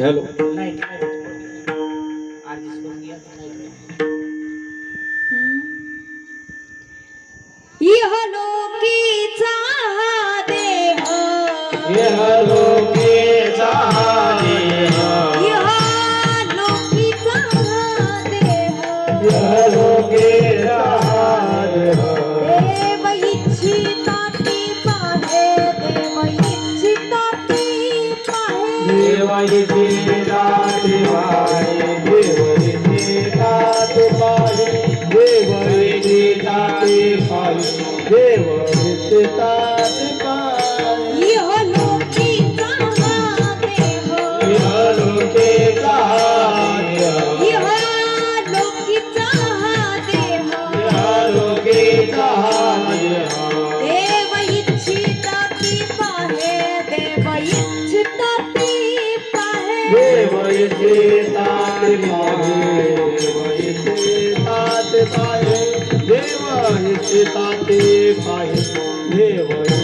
Hello. इहलोकीचा देह. देवाई देवा देवाई देव देवा देवा. देव हिते ताते पाहि. देव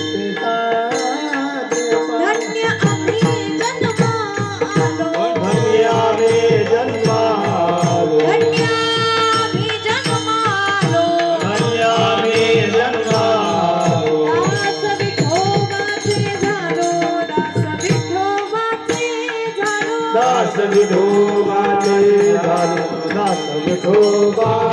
विठो बाले लाल दास विठो बाले